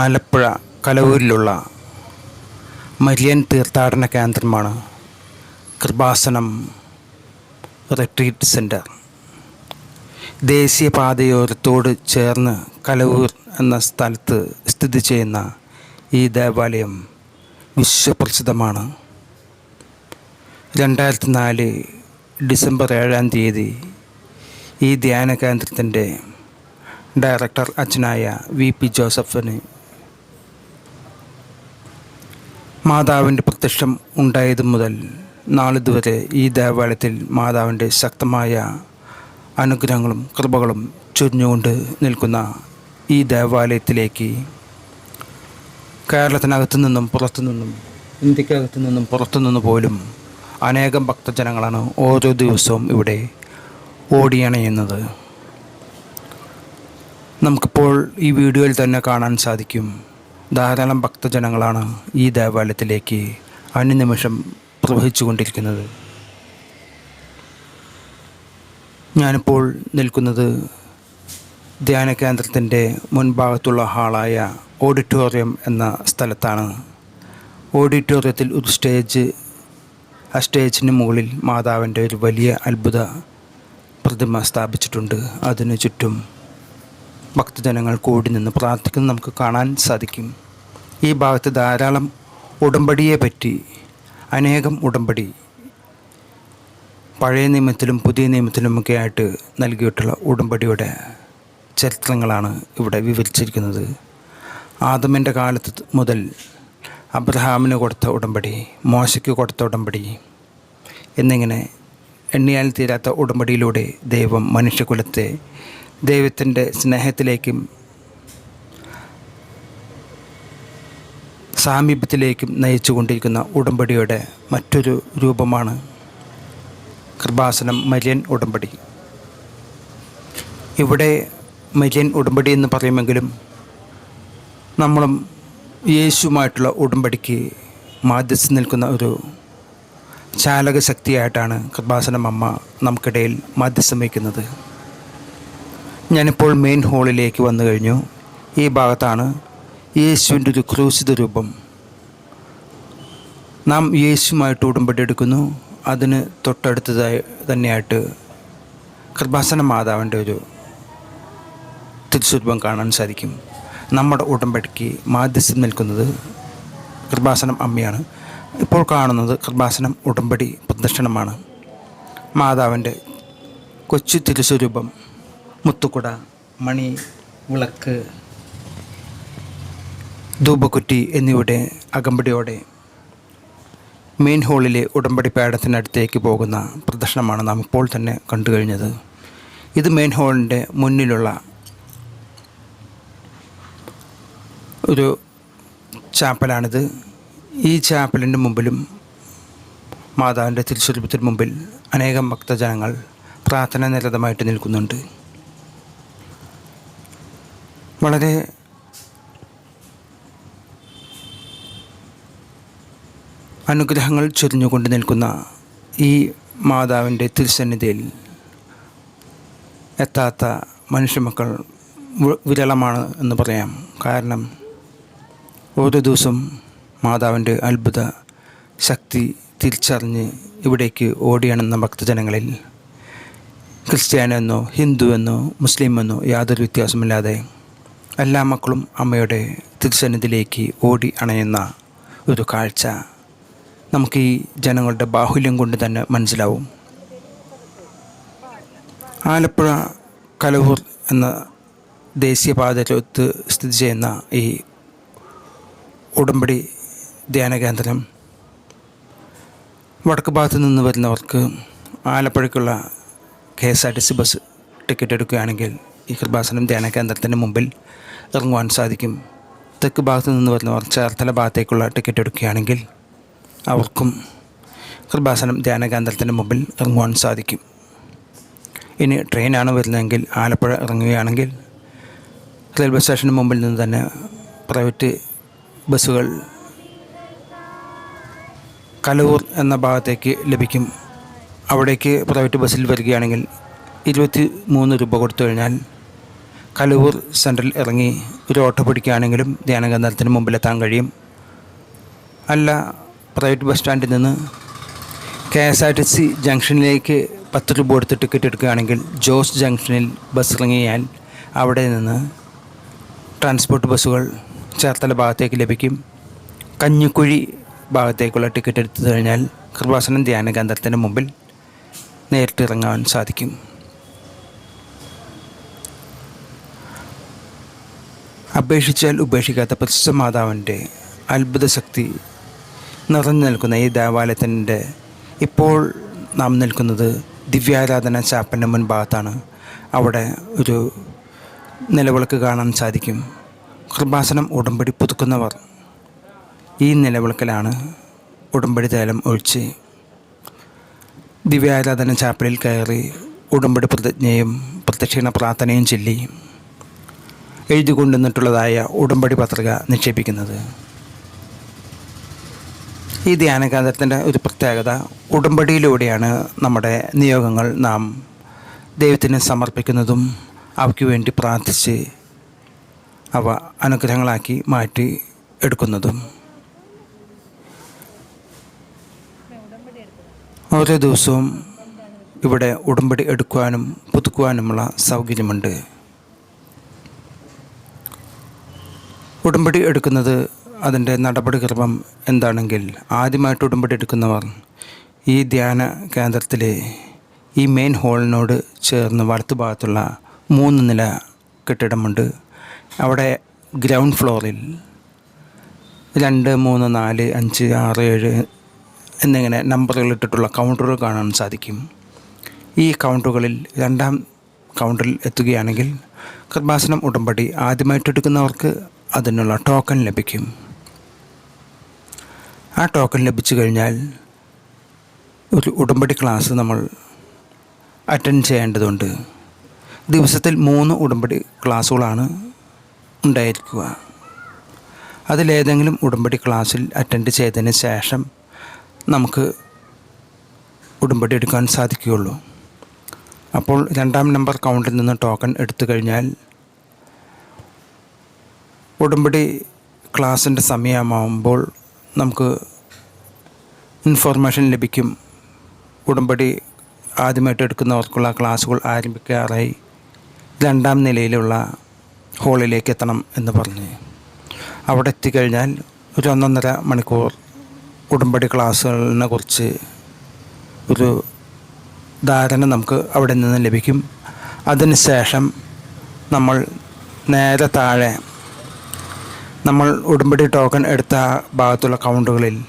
Alappuzha കലവൂരിലുള്ള Marian തീർത്ഥാടന കേന്ദ്രമാണ് Kripasanam retreat centre ദേശീയപാതയോരത്തോട് ചേർന്ന് കലവൂർ എന്ന സ്ഥലത്ത് സ്ഥിതി ചെയ്യുന്ന ഈ ദേവാലയം വിശ്വപ്രസിദ്ധമാണ്. രണ്ടായിരത്തി നാല് ഡിസംബർ ഏഴാം തീയതി ഈ ധ്യാന കേന്ദ്രത്തിന്റെ ഡയറക്ടർ അച്ഛനായ വി പി ജോസഫിന് മാതാവിന്റെ പ്രത്യക്ഷം ഉണ്ടായത് മുതൽ നാളിതുവരെ ഈ ദേവാലയത്തിൽ മാതാവിന്റെ ശക്തമായ അനുഗ്രഹങ്ങളും കൃപകളും ചൊരിഞ്ഞുകൊണ്ട് നിൽക്കുന്ന ഈ ദേവാലയത്തിലേക്ക് കേരളത്തിനകത്തു നിന്നും പുറത്തു നിന്നും ഇന്ത്യക്കകത്തു നിന്നും പുറത്തു നിന്ന് പോലും അനേകം ഭക്തജനങ്ങളാണ് ഓരോ ദിവസവും ഇവിടെ ഓടിയണയുന്നത്. നമുക്കിപ്പോൾ ഈ വീഡിയോയിൽ തന്നെ കാണാൻ സാധിക്കും. ധാരാളം ഭക്തജനങ്ങളാണ് ഈ ദേവാലയത്തിലേക്ക് അനുനിമിഷം പ്രവഹിച്ചു കൊണ്ടിരിക്കുന്നത് ഞാനിപ്പോൾ നിൽക്കുന്നത് ധ്യാന കേന്ദ്രത്തിന്റെ മുൻഭാഗത്തുള്ള ഹാളായ ഓഡിറ്റോറിയം എന്ന സ്ഥലത്താണ്. ഓഡിറ്റോറിയത്തിൽ ഒരു സ്റ്റേജ് ആ സ്റ്റേജിന് മുകളിൽ മാതാവിന്റെ ഒരു വലിയ അത്ഭുത പ്രതിമ സ്ഥാപിച്ചിട്ടുണ്ട്. അതിനു ചുറ്റും ഭക്തജനങ്ങൾ കൂടി നിന്ന് പ്രാർത്ഥിക്കുന്നത് നമുക്ക് കാണാൻ സാധിക്കും. ഈ ഭാഗത്ത് ധാരാളം ഉടമ്പടിയെ പറ്റി അനേകം ഉടമ്പടി പഴയ നിയമത്തിലും പുതിയ നിയമത്തിലുമൊക്കെ ആയിട്ട് നൽകിയിട്ടുള്ള ഉടമ്പടിയുടെ ചരിത്രങ്ങളാണ് ഇവിടെ വിവരിച്ചിരിക്കുന്നത്. ആദമിന്റെ കാലത്ത് മുതൽ അബ്രഹാമിന് കൊടുത്ത ഉടമ്പടി മോശയ്ക്ക് കൊടുത്ത ഉടമ്പടി എന്നിങ്ങനെ എണ്ണിയാൽ തീരാത്ത ഉടമ്പടിയിലൂടെ ദൈവം മനുഷ്യകുലത്തെ ദൈവത്തിന്റെ സ്നേഹത്തിലേക്കും സാമീപ്യത്തിലേക്കും നയിച്ചുകൊണ്ടിരിക്കുന്ന ഉടമ്പടിയുടെ മറ്റൊരു രൂപമാണ് കൃപാസനം മര്യൻ ഉടമ്പടി. ഇവിടെ മര്യൻ ഉടമ്പടി എന്ന് പറയുമെങ്കിലും നമ്മളും യേശുമായിട്ടുള്ള ഉടമ്പടിക്ക് മാധ്യസ്ഥ നിൽക്കുന്ന ഒരു ചാലക ശക്തിയായിട്ടാണ് കൃപാസനം അമ്മ നമുക്കിടയിൽ മാധ്യസ്ഥം വയ്ക്കുന്നത് ഞാനിപ്പോൾ മെയിൻ ഹാളിലേക്ക് വന്നു കഴിഞ്ഞു. ഈ ഭാഗത്താണ് യേശുവിന്റെ ഒരു ക്രൂശിത രൂപം നാം യേശുമായിട്ട് ഉടമ്പടി എടുക്കുന്നു. അതിന് തൊട്ടടുത്തതായി തന്നെയായിട്ട് കൃപാസന മാതാവിന്റെ ഒരു തിരുസ്വരൂപം കാണാൻ സാധിക്കും. നമ്മുടെ ഉടമ്പടിക്ക് മാധ്യസ്ഥം നിൽക്കുന്നത് കൃപാസനം അമ്മയാണ്. ഇപ്പോൾ കാണുന്നത് കൃപാസനം ഉടമ്പടി പ്രദർശനമാണ് മാതാവിന്റെ കൊച്ചു തിരുസ്വരൂപം മുത്തുക്കുട മണി വിളക്ക് ധൂപക്കുറ്റി എന്നിവയുടെ അകമ്പടിയോടെ മെയിൻ ഹാളിലെ ഉടമ്പടി പേടത്തിനടുത്തേക്ക് പോകുന്ന പ്രദർശനമാണ് നാം ഇപ്പോൾ തന്നെ കണ്ടു കഴിഞ്ഞത് ഇത് മെയിൻ ഹാളിന്റെ മുന്നിലുള്ള ഒരു ചാപ്പലാണിത്. ഈ ചാപ്പലിന്റെ മുമ്പിലും മാതാവിന്റെ തിരുസ്വരൂപത്തിന് മുമ്പിൽ അനേകം ഭക്തജനങ്ങൾ പ്രാർത്ഥന നിരതമായിട്ട് നിൽക്കുന്നുണ്ട്. വളരെ അനുഗ്രഹങ്ങൾ ചൊരിഞ്ഞുകൊണ്ട് നിൽക്കുന്ന ഈ മാതാവിന്റെ തിരുസന്നിധിയിൽ എത്താത്ത മനുഷ്യമക്കൾ വിരളമാണ് എന്ന് പറയാം. കാരണം ഓരോ ദിവസം മാതാവിന്റെ അത്ഭുത ശക്തി തിരിച്ചറിഞ്ഞ് ഇവിടേക്ക് ഓടിയണുന്ന ഭക്തജനങ്ങളിൽ ക്രിസ്ത്യാനെന്നോ ഹിന്ദുവെന്നോ മുസ്ലിമെന്നോ യാതൊരു വ്യത്യാസമില്ലാതെ എല്ലാ മക്കളും അമ്മയുടെ തിരുസന്നിധിയിലേക്ക് ഓടി അണയുന്ന ഒരു കാഴ്ച. നമുക്ക് ഈ ജനങ്ങളുടെ ബാഹുല്യം കൊണ്ട് തന്നെ മനസ്സിലാവും. ആലപ്പുഴ കലവൂർ എന്ന ദേശീയപാതയിലൊത്ത് സ്ഥിതി ചെയ്യുന്ന ഈ ഉടമ്പടി ധ്യാന കേന്ദ്രം വടക്ക് ഭാഗത്ത് നിന്ന് വരുന്നവർക്ക് ആലപ്പുഴയ്ക്കുള്ള K S R T C bus ticket എടുക്കുകയാണെങ്കിൽ ഈ കൃപാസനം ധ്യാന കേന്ദ്രത്തിന് മുമ്പിൽ ഇറങ്ങുവാൻ സാധിക്കും. തെക്ക് ഭാഗത്ത് നിന്ന് വരുന്നവർ ചേർത്തല ഭാഗത്തേക്കുള്ള ടിക്കറ്റ് എടുക്കുകയാണെങ്കിൽ അവർക്കും കൃപാസനം ധ്യാന കേന്ദ്രത്തിന്റെ മുമ്പിൽ ഇറങ്ങുവാൻ സാധിക്കും. ഇനി ട്രെയിനാണ് വരുന്നതെങ്കിൽ ആലപ്പുഴ ഇറങ്ങുകയാണെങ്കിൽ റെയിൽവേ സ്റ്റേഷന് മുമ്പിൽ നിന്ന് തന്നെ പ്രൈവറ്റ് ബസ്സുകൾ കലൂർ എന്ന ഭാഗത്തേക്ക് ലഭിക്കും. അവിടേക്ക് പ്രൈവറ്റ് ബസ്സിൽ വരികയാണെങ്കിൽ ഇരുപത്തി മൂന്ന് രൂപ കൊടുത്തു കഴിഞ്ഞാൽ കലൂർ സെൻട്രൽ ഇറങ്ങി ഒരു ഓട്ടോ പിടിക്കുകയാണെങ്കിലും ധ്യാനകേന്ദ്രത്തിന് മുമ്പിലെത്താൻ കഴിയും. അല്ല പ്രൈവറ്റ് ബസ് സ്റ്റാൻഡിൽ നിന്ന് K S R T C ജംഗ്ഷനിലേക്ക് പത്ത് രൂപ കൊടുത്ത് ടിക്കറ്റ് എടുക്കുകയാണെങ്കിൽ ജോസ് ജംഗ്ഷനിൽ ബസ് ഇറങ്ങിയാൽ അവിടെ നിന്ന് ട്രാൻസ്പോർട്ട് ബസ്സുകൾ ചേർത്തല ഭാഗത്തേക്ക് ലഭിക്കും. കഞ്ഞിക്കുഴി ഭാഗത്തേക്കുള്ള ടിക്കറ്റ് എടുത്തു കഴിഞ്ഞാൽ കൃപാസനം ധ്യാന മുമ്പിൽ നേരിട്ട് ഇറങ്ങാൻ സാധിക്കും. അപേക്ഷിച്ചാൽ ഉപേക്ഷിക്കാത്ത പ്രസിദ്ധ മാതാവിന്റെ അത്ഭുത ശക്തി നിറഞ്ഞു നിൽക്കുന്ന ഈ ദേവാലയത്തിന്റെ ഇപ്പോൾ നാം നിൽക്കുന്നത് ദിവ്യാരാധന ചാപ്പന്റെ മുൻഭാഗത്താണ്. അവിടെ ഒരു നിലവിളക്ക് കാണാൻ സാധിക്കും. കൃപാസനം ഉടമ്പടി പുതുക്കുന്നവർ ഈ നിലവിളക്കിലാണ് ഉടമ്പടി തേലം ഒഴിച്ച് ദിവ്യാരാധന ചാപ്പലിൽ കയറി ഉടമ്പടി പ്രതിജ്ഞയും പ്രദക്ഷിണ പ്രാർത്ഥനയും ചൊല്ലി എഴുതി കൊണ്ടുവന്നിട്ടുള്ളതായ ഉടമ്പടി പത്രിക നിക്ഷേപിക്കുന്നത്. ഈ ധ്യാനകേന്ദ്രത്തിന്റെ ഒരു പ്രത്യേകത ഉടമ്പടിയിലൂടെയാണ് നമ്മുടെ നിയോഗങ്ങൾ നാം ദൈവത്തിന് സമർപ്പിക്കുന്നതും അവയ്ക്ക് വേണ്ടി പ്രാർത്ഥിച്ച് അവ അനുഗ്രഹങ്ങളാക്കി മാറ്റി എടുക്കുന്നതും. ഓരോ ദിവസവും ഇവിടെ ഉടമ്പടി എടുക്കുവാനും പുതുക്കുവാനുമുള്ള സൗകര്യമുണ്ട്. ഉടമ്പടി എടുക്കുന്നത് അതിന്റെ നടപടിക്രമം എന്താണെങ്കിൽ ആദ്യമായിട്ട് ഉടമ്പടി എടുക്കുന്നവർ ഈ ധ്യാന കേന്ദ്രത്തിലെ ഈ മെയിൻ ഹാളിനോട് ചേർന്ന് വലത്തുഭാഗത്തുള്ള മൂന്ന് നില കെട്ടിടമുണ്ട്. അവിടെ ഗ്രൗണ്ട് ഫ്ലോറിൽ രണ്ട് മൂന്ന് നാല് അഞ്ച് ആറ് ഏഴ് എന്നിങ്ങനെ നമ്പറുകൾ ഇട്ടിട്ടുള്ള കൗണ്ടറുകൾ കാണാൻ സാധിക്കും. ഈ കൗണ്ടറുകളിൽ രണ്ടാം കൗണ്ടറിൽ എത്തുകയാണെങ്കിൽ കൃപാസനം ഉടമ്പടി ആദ്യമായിട്ട് എടുക്കുന്നവർക്ക് അതിനുള്ള ടോക്കൺ ലഭിക്കും. ആ ടോക്കൺ ലഭിച്ചു കഴിഞ്ഞാൽ ഒരു ഉടമ്പടി ക്ലാസ് നമ്മൾ അറ്റൻഡ് ചെയ്യേണ്ടതുണ്ട്. ദിവസത്തിൽ മൂന്ന് ഉടമ്പടി ക്ലാസ്സുകളാണ് ഉണ്ടായിരിക്കുക. അതിലേതെങ്കിലും ഉടമ്പടി ക്ലാസ്സിൽ അറ്റൻഡ് ചെയ്തതിന് ശേഷം നമുക്ക് ഉടമ്പടി എടുക്കാൻ സാധിക്കുകയുള്ളൂ. അപ്പോൾ രണ്ടാം നമ്പർ കൗണ്ടിൽ നിന്ന് ടോക്കൺ എടുത്തു കഴിഞ്ഞാൽ ഉടമ്പടി ക്ലാസ്സിന്റെ സമയമാകുമ്പോൾ നമുക്ക് ഇൻഫോർമേഷൻ ലഭിക്കും. ഉടമ്പടി ആദ്യമായിട്ട് എടുക്കുന്നവർക്കുള്ള ക്ലാസ്സുകൾ ആരംഭിക്കാറായി രണ്ടാം നിലയിലുള്ള ഹോളിലേക്ക് എത്തണം എന്ന് പറഞ്ഞ്. അവിടെ എത്തിക്കഴിഞ്ഞാൽ ഒരു ഒന്നൊന്നര മണിക്കൂർ ഉടമ്പടി ക്ലാസ്സുകളിനെ കുറിച്ച് ഒരു ധാരണ നമുക്ക് അവിടെ നിന്ന് ലഭിക്കും. അതിനുശേഷം നമ്മൾ നേരെ താഴെ നമ്മൾ ഉടുമ്പടി ടോക്കൺ എടുത്ത ഭാഗത്തുള്ള കൗണ്ടുകളിൽ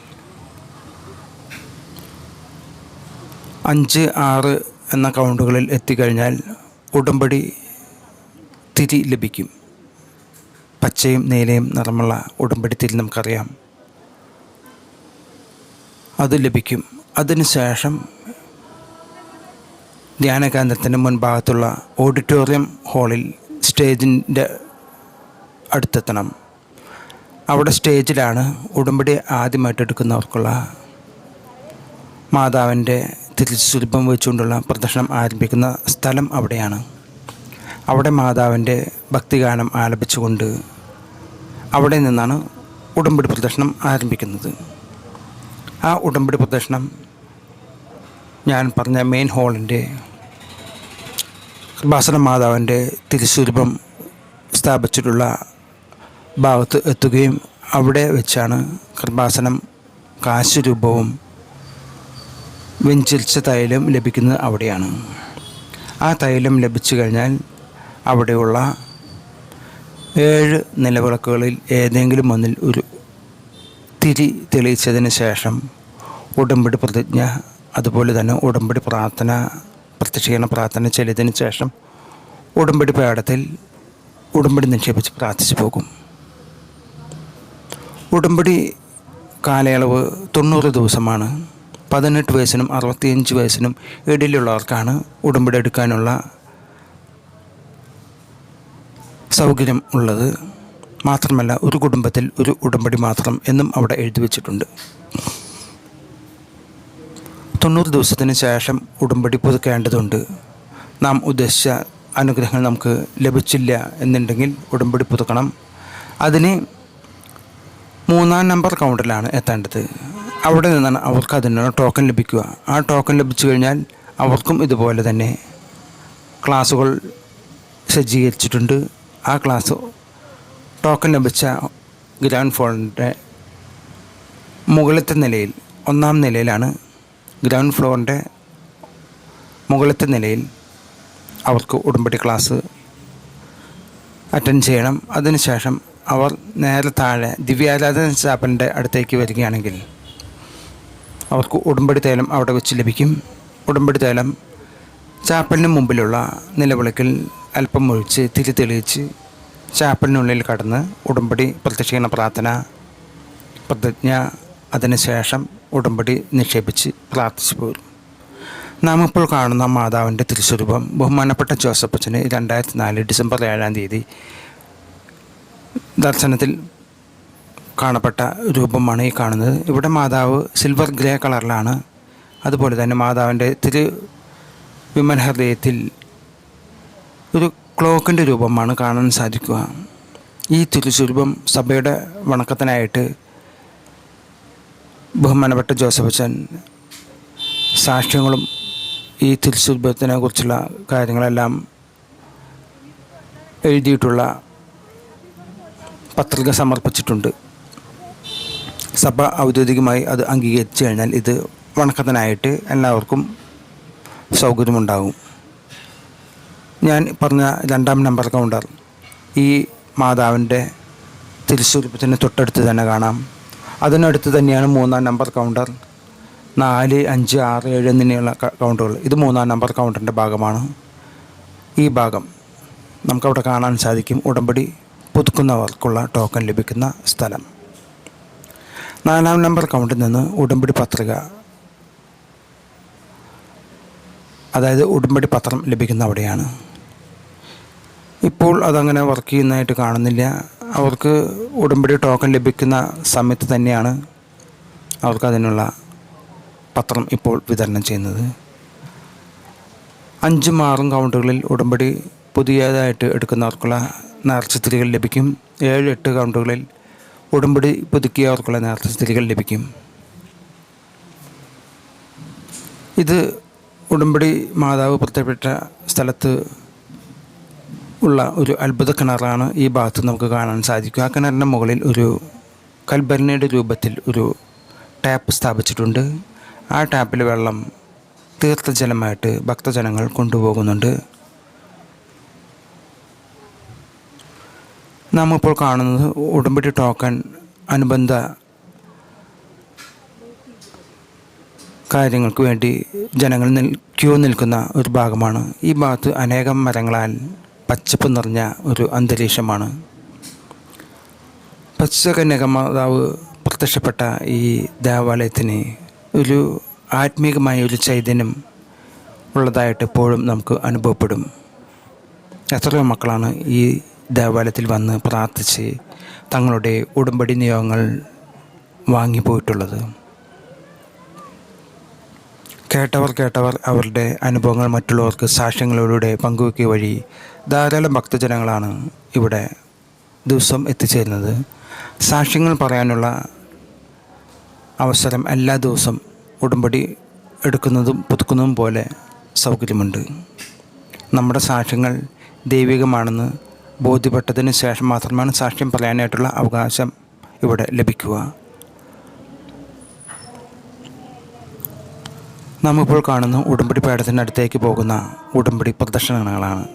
അഞ്ച് ആറ് എന്ന കൗണ്ടുകളിൽ എത്തിക്കഴിഞ്ഞാൽ ഉടുമ്പടി തിരി ലഭിക്കും. പച്ചയും നീലയും നിറമുള്ള ഉടമ്പടി തിരി നമുക്കറിയാം. അത് ലഭിക്കും. അതിനുശേഷം ധ്യാനകേന്ദ്രത്തിന്റെ മുൻഭാഗത്തുള്ള ഓഡിറ്റോറിയം ഹാളിൽ സ്റ്റേജിന്റെ അടുത്തെത്തണം. അവിടെ സ്റ്റേജിലാണ് ഉടമ്പടി ആദ്യമായിട്ട് എടുക്കുന്നവർക്കുള്ള മാതാവിന്റെ തിരിച്ചുശില്പം വെച്ചുകൊണ്ടുള്ള പ്രദർശനം ആരംഭിക്കുന്ന സ്ഥലം അവിടെയാണ്. അവിടെ മാതാവിന്റെ ഭക്തിഗാനം ആലപിച്ചുകൊണ്ട് അവിടെ നിന്നാണ് ഉടമ്പടി പ്രദർശനം ആരംഭിക്കുന്നത്. ആ ഉടമ്പടി പ്രദർശനം ഞാൻ പറഞ്ഞ മെയിൻ ഹാളിന്റെ കൃപാസന മാതാവിന്റെ തിരുസ്വരൂപം സ്ഥാപിച്ചിട്ടുള്ള ഭാഗത്ത് എത്തുകയും അവിടെ വെച്ചാണ് കൃപാസനം കാശുരൂപവും വെഞ്ചരിച്ച തൈലം ലഭിക്കുന്നത് അവിടെയാണ്. ആ തൈലം ലഭിച്ചു കഴിഞ്ഞാൽ അവിടെയുള്ള ഏഴ് നിലവിളക്കുകളിൽ ഏതെങ്കിലും ഒന്നിൽ ഒരു തിരി തെളിയിച്ചതിന് ശേഷം ഉടമ്പടി പ്രതിജ്ഞ അതുപോലെ തന്നെ ഉടമ്പടി പ്രാർത്ഥന പ്രത്യക്ഷീകരണ പ്രാർത്ഥന ചെല്ലിയതിന് ശേഷം ഉടമ്പടി പേടത്തിൽ ഉടമ്പടി നിക്ഷേപിച്ച് പ്രാർത്ഥിച്ചു പോകും. ഉടമ്പടി കാലയളവ് തൊണ്ണൂറ് ദിവസമാണ്. പതിനെട്ട് വയസ്സിനും അറുപത്തിയഞ്ച് വയസ്സിനും ഇടയിലുള്ളവർക്കാണ് ഉടമ്പടി എടുക്കാനുള്ള സൗകര്യം ഉള്ളത്. മാത്രമല്ല ഒരു കുടുംബത്തിൽ ഒരു ഉടമ്പടി മാത്രം എന്നും അവിടെ എഴുതി വച്ചിട്ടുണ്ട്. തൊണ്ണൂറ് ദിവസത്തിന് ശേഷം ഉടമ്പടി പുതുക്കേണ്ടതുണ്ട്. നാം ഉദ്ദേശിച്ച അനുഗ്രഹങ്ങൾ നമുക്ക് ലഭിച്ചില്ല എന്നുണ്ടെങ്കിൽ ഉടമ്പടി പുതുക്കണം. അതിന് മൂന്നാം നമ്പർ കൗണ്ടറിലാണ് എത്തേണ്ടത്. അവിടെ നിന്നാണ് അവർക്ക് അതിനുള്ള ടോക്കൺ ലഭിക്കുക. ആ ടോക്കൺ ലഭിച്ചു കഴിഞ്ഞാൽ അവർക്കും ഇതുപോലെ തന്നെ ക്ലാസ്സുകൾ സജ്ജീകരിച്ചിട്ടുണ്ട്. ആ ക്ലാസ് ടോക്കൺ ലഭിച്ച ഗ്രൗണ്ട് ഫ്ലോറിന്റെ മുകളിലത്തെ നിലയിൽ ഒന്നാം നിലയിലാണ് ഗ്രൗണ്ട് ഫ്ലോറിന്റെ മുകളിലത്തെ നിലയിൽ അവർക്ക് ഉടമ്പടി ക്ലാസ് അറ്റൻഡ് ചെയ്യണം. അതിനുശേഷം അവർ നേരെ താഴെ ദിവ്യാരാധന ചാപ്പലിന്റെ അടുത്തേക്ക് വരികയാണെങ്കിൽ അവർക്ക് ഉടുമ്പടി തൈലം അവിടെ വെച്ച് ലഭിക്കും. ഉടുമ്പടി തൈലം ചാപ്പലിന് മുമ്പിലുള്ള നിലവിളക്കിൽ അല്പം ഒഴിച്ച് തിരി തെളിയിച്ച് ചാപ്പലിനുള്ളിൽ കടന്ന് ഉടുമ്പടി പ്രത്യക്ഷീണ പ്രാർത്ഥന പ്രതിജ്ഞ അതിനുശേഷം ഉടമ്പടി നിക്ഷേപിച്ച് പ്രാർത്ഥിച്ചു പോരും. നാം ഇപ്പോൾ കാണുന്ന മാതാവിന്റെ തിരുസ്വരൂപം ബഹുമാനപ്പെട്ട ജോസഫച്ചന് രണ്ടായിരത്തി നാല് ഡിസംബർ ഏഴാം തീയതി ദർശനത്തിൽ കാണപ്പെട്ട രൂപമാണ് ഈ കാണുന്നത്. ഇവിടെ മാതാവ് സിൽവർ ഗ്രേ കളറിലാണ്. അതുപോലെ തന്നെ മാതാവിന്റെ തിരു വിമൻ ഹൃദയത്തിൽ ഒരു ക്ലോക്കിന്റെ രൂപമാണ് കാണാൻ സാധിക്കുക. ഈ തിരുസ്വരൂപം സഭയുടെ വണക്കത്തിനായിട്ട് ബഹുമാനപ്പെട്ട ജോസഫ് ജോസഫച്ചൻ സാക്ഷ്യങ്ങളും ഈ തിരുസ്വരൂപത്തിനെ കുറിച്ചുള്ള കാര്യങ്ങളെല്ലാം എഴുതിയിട്ടുള്ള പത്രിക സമർപ്പിച്ചിട്ടുണ്ട്. സഭ ഔദ്യോഗികമായി അത് അംഗീകരിച്ചു കഴിഞ്ഞാൽ ഇത് വണക്കത്തിനായിട്ട് എല്ലാവർക്കും സൗകര്യമുണ്ടാകും. ഞാൻ പറഞ്ഞ രണ്ടാം നമ്പർ കൗണ്ടർ ഈ മാതാവിന്റെ തിരുസ്വരൂപത്തിന് തൊട്ടടുത്ത് തന്നെ കാണാം. അതിനടുത്ത് തന്നെയാണ് മൂന്നാം നമ്പർ കൗണ്ടർ. നാല് അഞ്ച് ആറ് ഏഴ് എന്നിങ്ങനെയുള്ള കൗണ്ടറുകൾ. ഇത് മൂന്നാം നമ്പർ കൗണ്ടറിന്റെ ഭാഗമാണ്. ഈ ഭാഗം നമുക്കവിടെ കാണാൻ സാധിക്കും. ഉടമ്പടി പുതുക്കുന്നവർക്കുള്ള ടോക്കൺ ലഭിക്കുന്ന സ്ഥലം. നാലാം നമ്പർ കൗണ്ടിൽ നിന്ന് ഉടമ്പടി പത്രിക അതായത് ഉടമ്പടി പത്രം ലഭിക്കുന്ന അവിടെയാണ്. ഇപ്പോൾ അതങ്ങനെ വർക്ക് ചെയ്യുന്നതായിട്ട് കാണുന്നില്ല. അവർക്ക് ഉടമ്പടി ടോക്കൺ ലഭിക്കുന്ന സമയത്ത് തന്നെയാണ് അവർക്ക് അതിനുള്ള പത്രം ഇപ്പോൾ വിതരണം ചെയ്യുന്നത്. അഞ്ചും ആറും കൗണ്ടുകളിൽ ഉടമ്പടി പുതിയതായിട്ട് എടുക്കുന്നവർക്കുള്ള നേർച്ചത്തിരികൾ ലഭിക്കും. ഏഴ് എട്ട് കൗണ്ടുകളിൽ ഉടമ്പടി പുതുക്കിയവർക്കുള്ള നേർച്ചത്തിരികൾ ലഭിക്കും. ഇത് ഉടമ്പടി മാതാവ് പ്രത്യപ്പെട്ട സ്ഥലത്ത് ഉള്ള ഒരു അത്ഭുത കിണറാണ് ഈ ഭാഗത്ത് നമുക്ക് കാണാൻ സാധിക്കും. ആ കിണറിന്റെ മുകളിൽ ഒരു കൽബരണയുടെ രൂപത്തിൽ ഒരു ടാപ്പ് സ്ഥാപിച്ചിട്ടുണ്ട്. ആ ടാപ്പിൽ വെള്ളം തീർത്ഥജലമായിട്ട് ഭക്തജനങ്ങൾ കൊണ്ടുപോകുന്നുണ്ട്. നാം ഇപ്പോൾ കാണുന്നത് ഉടമ്പടി ടോക്കൺ അനുബന്ധ കാര്യങ്ങൾക്ക് വേണ്ടി ജനങ്ങൾ നിൽ ക്യൂ നിൽക്കുന്ന ഒരു ഭാഗമാണ്. ഈ ഭാഗത്ത് അനേകം മരങ്ങളാൽ പച്ചപ്പ് നിറഞ്ഞ ഒരു അന്തരീക്ഷമാണ്. പച്ചകന്യകമാതാവ് പ്രത്യക്ഷപ്പെട്ട ഈ ദേവാലയത്തിന് ഒരു ആത്മീകമായ ഒരു ചൈതന്യം ഉള്ളതായിട്ട് എപ്പോഴും നമുക്ക് അനുഭവപ്പെടും. എത്രയോ മക്കളാണ് ഈ ദേവാലയത്തിൽ വന്ന് പ്രാർത്ഥിച്ച് തങ്ങളുടെ ഉടമ്പടി നിയോഗങ്ങൾ വാങ്ങിപ്പോയിട്ടുള്ളത് കേട്ടവർ കേട്ടവർ അവരുടെ അനുഭവങ്ങൾ മറ്റുള്ളവർക്ക് സാക്ഷ്യങ്ങളിലൂടെ പങ്കുവയ്ക്കുക വഴി ധാരാളം ഭക്തജനങ്ങളാണ് ഇവിടെ ദിവസം എത്തിച്ചേരുന്നത്. സാക്ഷ്യങ്ങൾ പറയാനുള്ള അവസരം എല്ലാ ദിവസം ഉടമ്പടി എടുക്കുന്നതും പുതുക്കുന്നതും പോലെ സൗകര്യമുണ്ട്. നമ്മുടെ സാക്ഷ്യങ്ങൾ ദൈവികമാണെന്ന് ബോധ്യപ്പെട്ടതിന് ശേഷം മാത്രമാണ് സാക്ഷ്യം പറയാനായിട്ടുള്ള അവകാശം ഇവിടെ ലഭിക്കുക. നാം ഇപ്പോൾ കാണുന്ന ഉടമ്പടി പേടത്തിന്റെ അടുത്തേക്ക് പോകുന്ന ഉടമ്പടി പ്രദർശനങ്ങളാണ്.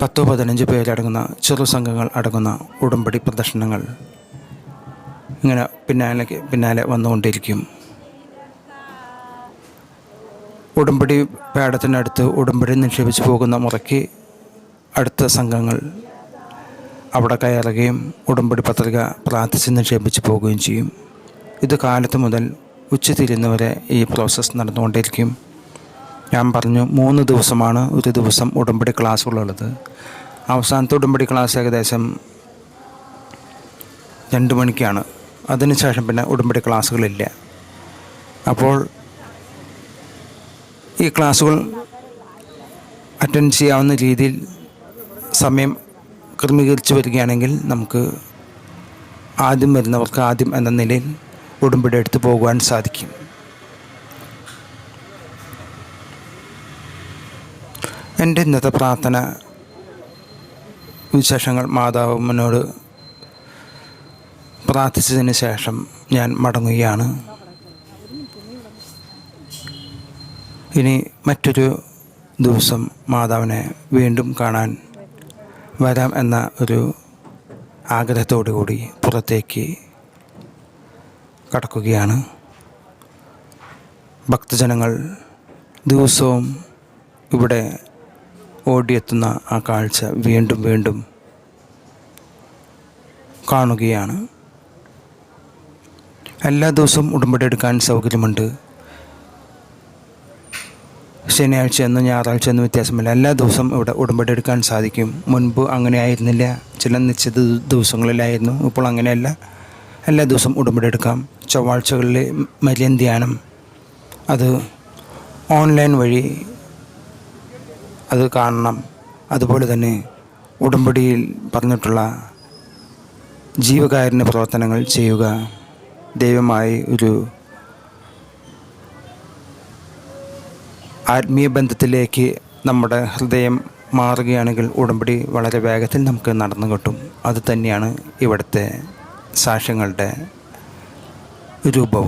പത്തോ പതിനഞ്ച് പേരടങ്ങുന്ന ചെറു സംഘങ്ങൾ അടങ്ങുന്ന ഉടമ്പടി പ്രദർശനങ്ങൾ ഇങ്ങനെ പിന്നാലെ പിന്നാലെ വന്നുകൊണ്ടിരിക്കും. ഉടമ്പടി പേടത്തിനടുത്ത് ഉടമ്പടി നിക്ഷേപിച്ച് പോകുന്ന മുറയ്ക്ക് അടുത്ത സംഘങ്ങൾ അവിടെ കയറുകയും ഉടമ്പടി പത്രിക പ്രാർത്ഥിച്ച് നിക്ഷേപിച്ച് പോവുകയും ചെയ്യും. ഇത് കാലത്ത് മുതൽ ഉച്ചതിരിയുന്നവരെ ഈ പ്രോസസ്സ് നടന്നുകൊണ്ടിരിക്കും ഞാൻ പറഞ്ഞു മൂന്ന് ദിവസമാണ് ഒരു ദിവസം ഉടമ്പടി ക്ലാസ്സുകളുള്ളത് അവസാനത്തെ ഉടമ്പടി ക്ലാസ് ഏകദേശം രണ്ട് മണിക്കാണ്. അതിനുശേഷം പിന്നെ ഉടമ്പടി ക്ലാസ്സുകളില്ല അപ്പോൾ ഈ ക്ലാസ്സുകൾ അറ്റൻഡ് ചെയ്യാവുന്ന രീതിയിൽ സമയം ക്രമീകരിച്ച് വരികയാണെങ്കിൽ നമുക്ക് ആദ്യം വരുന്നവർക്ക് ആദ്യം എന്ന നിലയിൽ ഉടമ്പടി എടുത്ത് പോകുവാൻ സാധിക്കും. എന്റെ ഇന്നത്തെ പ്രാർത്ഥന വിശേഷങ്ങൾ മാതാവിനോട് പ്രാർത്ഥിച്ചതിന് ശേഷം ഞാൻ മടങ്ങുകയാണ്. ഇനി മറ്റൊരു ദിവസം മാതാവിനെ വീണ്ടും കാണാൻ വരാം എന്ന ഒരു ആഗ്രഹത്തോടു കൂടി പുറത്തേക്ക് കടക്കുകയാണ്. ഭക്തജനങ്ങൾ ദിവസവും ഇവിടെ ഓടിയെത്തുന്ന ആ കാഴ്ച വീണ്ടും വീണ്ടും കാണുകയാണ്. എല്ലാ ദിവസവും ഉടമ്പടി എടുക്കാൻ സൗകര്യമുണ്ട്. ശനിയാഴ്ച എന്നും ഞായറാഴ്ച എന്നും വ്യത്യാസമില്ല. എല്ലാ ദിവസവും ഇവിടെ ഉടമ്പടി എടുക്കാൻ സാധിക്കും. മുൻപ് അങ്ങനെ ആയിരുന്നില്ല. ചില നിശ്ചിത ദിവസങ്ങളിലായിരുന്നു. ഇപ്പോൾ അങ്ങനെയല്ല. എല്ലാ ദിവസവും ഉടമ്പടി എടുക്കാം. ചൊവ്വാഴ്ചകളിൽ മരിയൻ ധ്യാനം. അത് ഓൺലൈൻ വഴി അത് കാണണം. അതുപോലെ തന്നെ ഉടമ്പടിയിൽ പറഞ്ഞിട്ടുള്ള ജീവകാരുണ്യ പ്രവർത്തനങ്ങൾ ചെയ്യുക ദൈവമായി ഒരു ആത്മീയ ബന്ധത്തിലേക്ക് നമ്മുടെ ഹൃദയം മാറുകയാണെങ്കിൽ ഉടമ്പടി വളരെ വേഗത്തിൽ നമുക്ക് നടന്നു കിട്ടും. അത് തന്നെയാണ് ഇവിടുത്തെ സാക്ഷ്യങ്ങളുടെ രൂപവും.